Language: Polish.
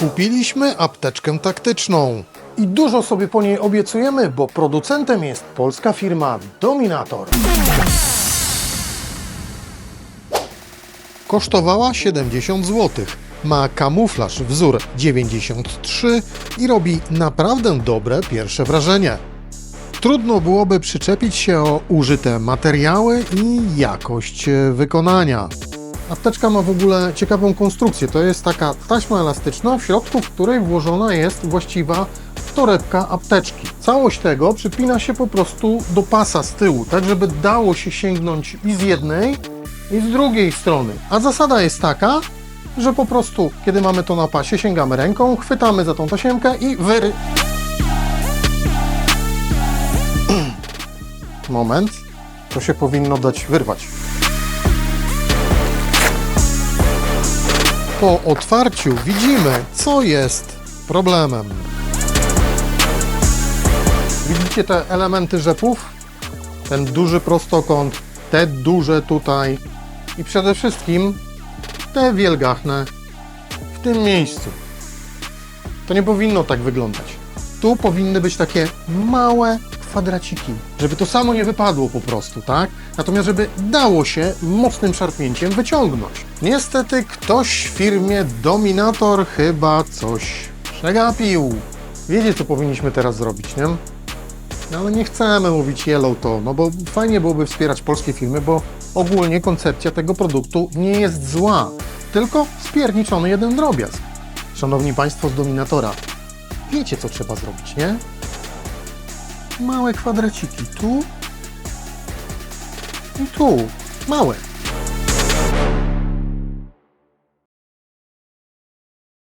Kupiliśmy apteczkę taktyczną. I dużo sobie po niej obiecujemy, bo producentem jest polska firma Dominator. Kosztowała 70 zł. Ma kamuflaż wzór 93 i robi naprawdę dobre pierwsze wrażenie. Trudno byłoby przyczepić się o użyte materiały i jakość e, wykonania. Apteczka ma w ogóle ciekawą konstrukcję. To jest taka taśma elastyczna, w środku w której włożona jest właściwa torebka apteczki. Całość tego przypina się po prostu do pasa z tyłu, tak żeby dało się sięgnąć i z jednej, i z drugiej strony. A zasada jest taka, że po prostu, kiedy mamy to na pasie, sięgamy ręką, chwytamy za tą tasiemkę i wyry... Moment. To się powinno dać wyrwać. Po otwarciu widzimy, co jest problemem. Widzicie te elementy rzepów? Ten duży prostokąt, te duże tutaj i przede wszystkim te wielgachne w tym miejscu. To nie powinno tak wyglądać. Tu powinny być takie małe kwadraciki, żeby to samo nie wypadło po prostu, tak? Natomiast żeby dało się mocnym szarpnięciem wyciągnąć. Niestety ktoś w firmie Dominator chyba coś przegapił. Wiecie, co powinniśmy teraz zrobić, nie? No ale nie chcemy mówić yellow to, no bo fajnie byłoby wspierać polskie firmy, bo ogólnie koncepcja tego produktu nie jest zła, tylko spierniczony jeden drobiazg. Szanowni Państwo z Dominatora, wiecie co trzeba zrobić, nie? Małe kwadraciki tu i tu. Małe.